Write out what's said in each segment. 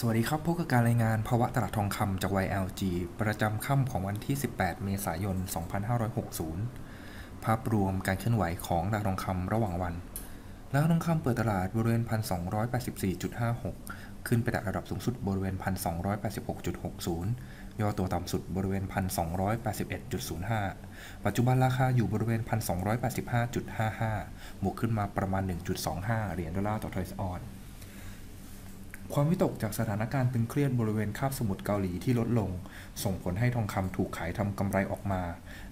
สวัสดีครับ พบกับการรายงานภาวะตลาดทองคำจาก YLG ประจำค่ำของวันที่ 18 เมษายน 2560 ภาพรวมการเคลื่อนไหวของราคาทองคำระหว่างวันราคาทองคำเปิดตลาดบริเวณ 1,284.56 ขึ้นไปแตะระดับสูงสุดบริเวณ 1,286.60 ย่อตัวต่ำสุดบริเวณ 1,281.05 ปัจจุบันราคาอยู่บริเวณ 1,285.55 บวกขึ้นมาประมาณ 1.25 เหรียญดอลลาร์ต่อทรัลส์ออน ความวิตกจากสถานการณ์ตึงเครียดบริเวณคาบสมุทรเกาหลีที่ลดลง ส่งผลให้ทองคำถูกขายทำกำไรออกมา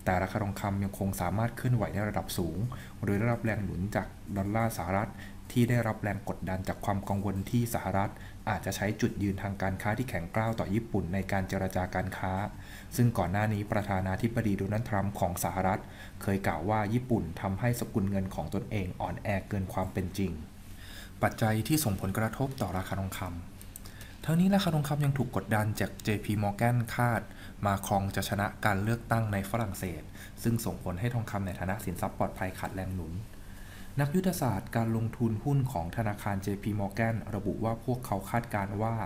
แต่ราคาทองคำยังคงสามารถเคลื่อนไหวในระดับสูง โดยได้รับแรงหนุนจากดอลลาร์สหรัฐ ที่ได้รับแรงกดดันจากความกังวลที่สหรัฐ อาจจะใช้จุดยืนทางการค้าที่แข็งกร้าวต่อญี่ปุ่นในการเจรจาการค้า ซึ่งก่อนหน้านี้ประธานาธิบดีโดนัลด์ทรัมป์ของสหรัฐ เคยกล่าวว่าญี่ปุ่นทำให้สกุลเงินของตนเองอ่อนแอเกินความเป็นจริง ปัจจัยที่ส่งผลกระทบต่อราคาทองคำทั้งนี้ราคาทองคำยังถูกกดดันจาก JP Morgan คาด มาครองจะชนะการเลือกตั้งในฝรั่งเศส ซึ่งส่งผลให้ทองคำในฐานะสินทรัพย์ปลอดภัยขาดแรงหนุน นักยุทธศาสตร์การลงทุนหุ้นของธนาคาร JP Morgan ระบุว่าพวกเขาคาดการว่า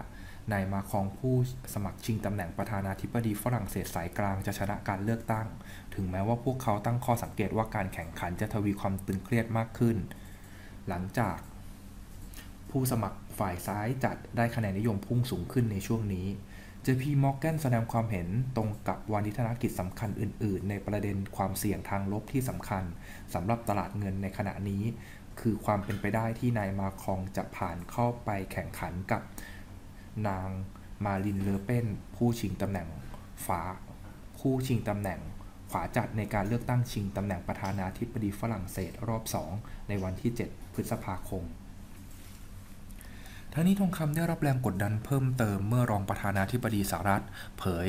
นายมาคองผู้สมัครชิงตำแหน่งประธานาธิบดีฝรั่งเศสสายกลางจะชนะการเลือกตั้ง ถึงแม้ว่าพวกเขาตั้งข้อสังเกตว่าการแข่งขันจะทวีความตึงเครียดมากขึ้น หลังจาก ผู้สมัครฝ่ายซ้ายจัดได้คะแนนนิยมพุ่งสูงขึ้นในช่วงนี้ JP Morgan แสดงความเห็นตรงกับวานิธนกิจสำคัญอื่น ๆ ในประเด็นความเสี่ยงทางลบที่สำคัญสำหรับตลาดเงินในขณะนี้ คือความเป็นไปได้ที่นายมาคองจะผ่านเข้าไปแข่งขันกับนางมารินเลอเปนผู้ชิงตำแหน่งฟ้าผู้ชิงตำแหน่งขวาจัดในการเลือกตั้งชิงตำแหน่งประธานาธิบดีฝรั่งเศสรอบ 2 ในวันที่ 7 พฤษภาคม ทั้งนี้ทองคำได้รับแรงกดดันเพิ่มเติมเมื่อรองประธานาธิบดีสหรัฐ เผย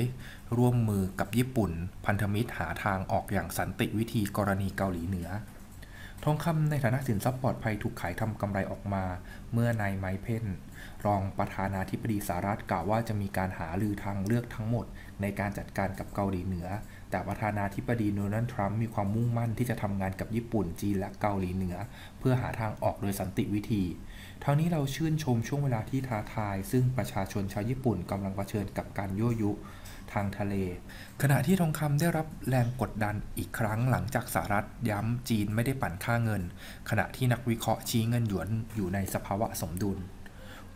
ร่วมมือกับญี่ปุ่น พันธมิตรหาทางออกอย่างสันติวิธีกรณีเกาหลีเหนือ ทองคำในฐานะสินทรัพย์ปลอดภัยถูกขายทำกำไรออกมา เมื่อนายไมเพนรองประธานาธิบดีสหรัฐกล่าวว่าจะมีการหาลือทางเลือกทั้งหมด ในการจัดการกับเกาหลีเหนือ แต่ประธานาธิบดีโดนัลด์ทรัมป์มีความมุ่งมั่นที่จะทำงานกับญี่ปุ่น จีน และเกาหลีเหนือ เพื่อหาทางออกโดยสันติวิธีทั้งนี้เราชื่นชมช่วงเวลาที่ท้าทาย ซึ่งประชาชนชาวญี่ปุ่นกำลังเผชิญกับการยั่วยุทางทะเล ขณะที่ทองคำได้รับแรงกดดันอีกครั้งหลังจากสหรัฐย้ำจีนไม่ได้ปั่นค่าเงิน ขณะที่นักวิเคราะห์ชี้เงินหยวนอยู่ในสภาวะสมดุล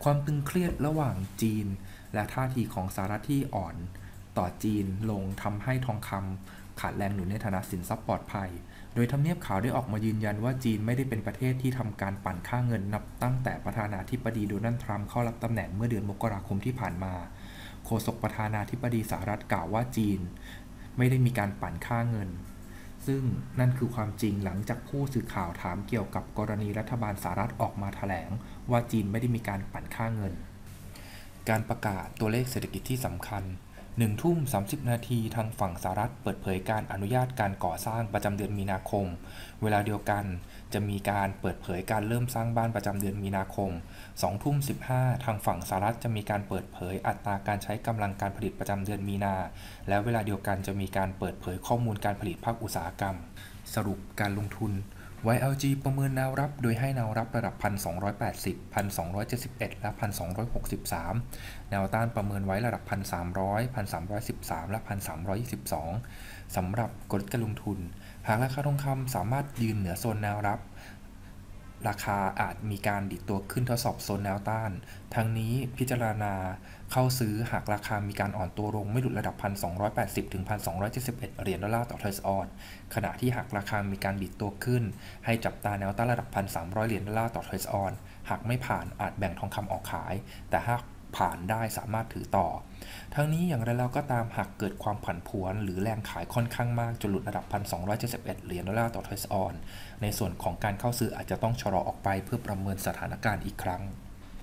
ความตึงเครียดระหว่างจีน และท่าทีของสหรัฐที่อ่อน ต่อจีนลงทำให้ทองคำขาดแรงหนุนในฐานะสินทรัพย์ปลอดภัย โดยทำเนียบข่าวได้ออกมายืนยันว่าจีนไม่ได้เป็นประเทศที่ทำการปั่นค่าเงินนับตั้งแต่ประธานาธิบดีโดนัลด์ทรัมป์เข้ารับตำแหน่งเมื่อเดือนมกราคมที่ผ่านมา โฆษกประธานาธิบดีสหรัฐกล่าวว่าจีน ไม่ได้มีการปั่นค่าเงิน ซึ่งนั่นคือความจริงหลังจากผู้สื่อข่าวถามเกี่ยวกับกรณีรัฐบาลสหรัฐออกมาแถลง ว่าจีนไม่ได้มีการปั่นค่าเงิน การประกาศตัวเลขเศรษฐกิจที่สำคัญ 1ทุ่ม30นาทีทางฝั่งสหรัฐเปิดเผยการอนุญาตการก่อสร้างประจำเดือนมีนาคม เวลาเดียวกันจะมีการเปิดเผยการเริ่มสร้างบ้านประจำเดือนมีนาคม2ทุ่ม15ทางฝั่งสหรัฐจะมีการเปิดเผยอัตราการใช้กำลังการผลิตประจำเดือนมีนา และเวลาเดียวกันจะมีการเปิดเผยข้อมูลการผลิตภาคอุตสาหกรรม สรุปการลงทุน YLG ประเมินแนวรับ โดยให้แนวรับระดับ 1,280 1,271 และ 1,263 แนวต้านประเมินไว้ระดับ 1,300 1,313 และ 1,322 สำหรับกลยุทธ์การลงทุน หากราคาทองคำสามารถยืนเหนือโซนแนวรับ ราคาอาจมีการดิดตัวขึ้นทดสอบโซนแนวต้าน ทั้งนี้พิจารณาเข้าซื้อหากราคามีการอ่อนตัวลงไม่หลุดระดับ 1,280 ถึง 1,271 เหรียญดอลลาร์ต่อเทรสออนขณะที่หากราคามีการดิดตัวขึ้น ให้จับตาแนวต้านระดับ 1,300 เหรียญดอลลาร์ต่อเทรสออนหากไม่ผ่านอาจแบ่งทองคำออกขาย แต่หาก ผ่านได้สามารถถือต่อ ทั้งนี้อย่างไรแล้วก็ตามหากเกิดความผันผวน หรือแรงขายค่อนข้างมากจนหลุดระดับ 1,271 เหรียญดอลลาร์ต่อทอยส์ออน ในส่วนของการเข้าซื้ออาจจะต้องชะลอออกไปเพื่อประเมินสถานการณ์อีกครั้ง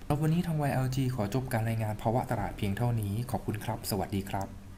แล้ววันนี้ทาง YLG ขอจบการรายงานภาวะตลาดเพียงเท่านี้ ขอบคุณครับ สวัสดีครับ